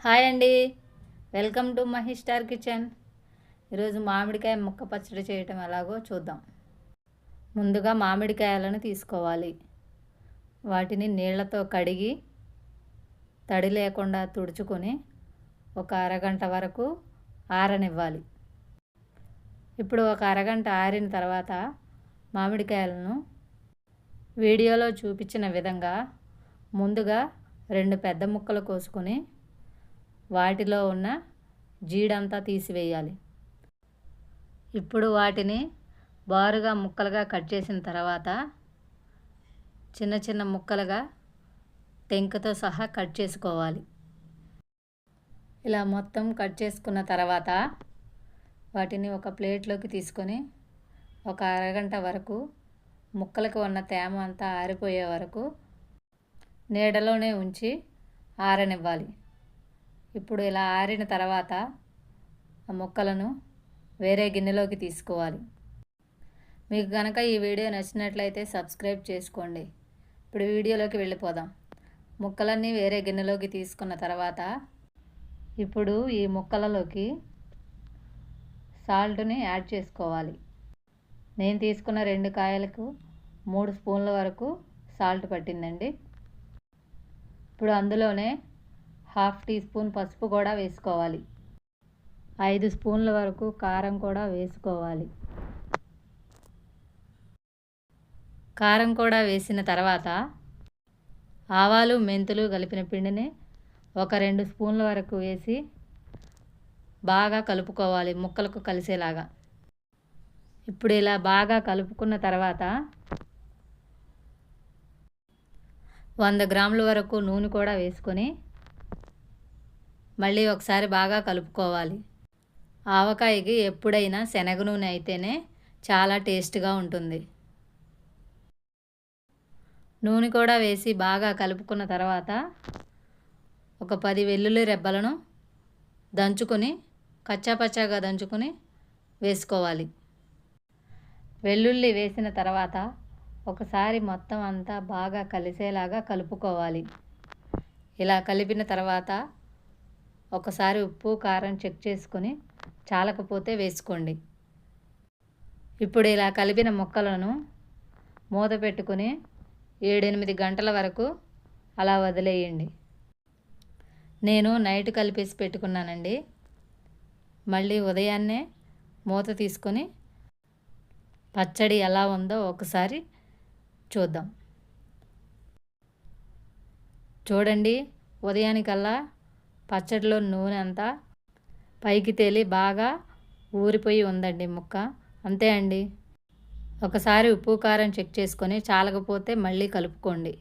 Hi అండి. Welcome to Mahi star kitchen. ఈరోజు మామిడికాయ ముక్క పచ్చడి చేయటం ఎలాగో చూద్దాం. ముందుగా మామిడికాయలను తీసుకోవాలి. వాటిని నీళ్ళతో కడిగి తడి లేకుండా తుడుచుకొని ఒక అరగంట వరకు ఆరనివ్వాలి. ఇప్పుడు ఒక అరగంట ఆరిన తర్వాత మామిడికాయలను వీడియోలో చూపించిన విధంగా ముందుగా రెండు పెద్ద ముక్కలు కోసుకొని వాటిలో ఉన్న జీడంతా తీసివేయాలి. ఇప్పుడు వాటిని బారుగా ముక్కలుగా కట్ చేసిన తర్వాత చిన్న చిన్న ముక్కలుగా టెంకతో సహా కట్ చేసుకోవాలి. ఇలా మొత్తం కట్ చేసుకున్న తర్వాత వాటిని ఒక ప్లేట్లోకి తీసుకొని ఒక అరగంట వరకు ముక్కలకు ఉన్న తేమ అంతా ఆరిపోయే వరకు నీడలోనే ఉంచి ఆరనివ్వాలి. ఇప్పుడు ఇలా ఆరిన తర్వాత ఆ ముక్కలను వేరే గిన్నెలోకి తీసుకోవాలి. మీకు కనుక ఈ వీడియో నచ్చినట్లయితే సబ్స్క్రైబ్ చేసుకోండి. ఇప్పుడు వీడియోలోకి వెళ్ళిపోదాం. ముక్కలన్నీ వేరే గిన్నెలోకి తీసుకున్న తర్వాత ఇప్పుడు ఈ ముక్కలలోకి సాల్ట్ని యాడ్ చేసుకోవాలి. నేను తీసుకున్న రెండు కాయలకు మూడు స్పూన్ల వరకు సాల్ట్ పట్టిందండి. ఇప్పుడు అందులోనే హాఫ్ టీ స్పూన్ పసుపు కూడా వేసుకోవాలి. ఐదు స్పూన్ల వరకు కారం కూడా వేసుకోవాలి. కారం కూడా వేసిన తర్వాత ఆవాలు మెంతులు కలిపిన పిండిని ఒక రెండు స్పూన్ల వరకు వేసి బాగా కలుపుకోవాలి ముక్కలకు కలిసేలాగా. ఇప్పుడు ఇలా బాగా కలుపుకున్న తర్వాత వంద గ్రాముల వరకు నూనె కూడా వేసుకొని మళ్ళీ ఒకసారి బాగా కలుపుకోవాలి. ఆవకాయకి ఎప్పుడైనా శనగ నూనె అయితేనే చాలా టేస్ట్గా ఉంటుంది. నూనె కూడా వేసి బాగా కలుపుకున్న తర్వాత ఒక పది వెల్లుల్లి రెబ్బలను దంచుకొని కచ్చాపచ్చాగా దంచుకొని వేసుకోవాలి. వెల్లుల్లి వేసిన తర్వాత ఒకసారి మొత్తం అంతా బాగా కలిసేలాగా కలుపుకోవాలి. ఇలా కలిపిన తర్వాత ఒకసారి ఉప్పు కారం చెక్ చేసుకొని చాలకపోతే వేసుకోండి. ఇప్పుడు ఇలా కలిపిన ముక్కలను మూత పెట్టుకొని ఏడెనిమిది గంటల వరకు అలా వదిలేయండి. నేను నైట్ కలిపేసి పెట్టుకున్నానండి. మళ్ళీ ఉదయాన్నే మూత తీసుకొని పచ్చడి ఎలా ఉందో ఒకసారి చూద్దాం. చూడండి ఉదయానికల్లా పచ్చడిలో నూనె అంతా పైకి తేలి బాగా ఊరిపోయి ఉందండి ముక్క. అంతే అండి. ఒకసారి ఉప్పు కారం చెక్ చేసుకొని చాలకపోతే మళ్ళీ కలుపుకోండి.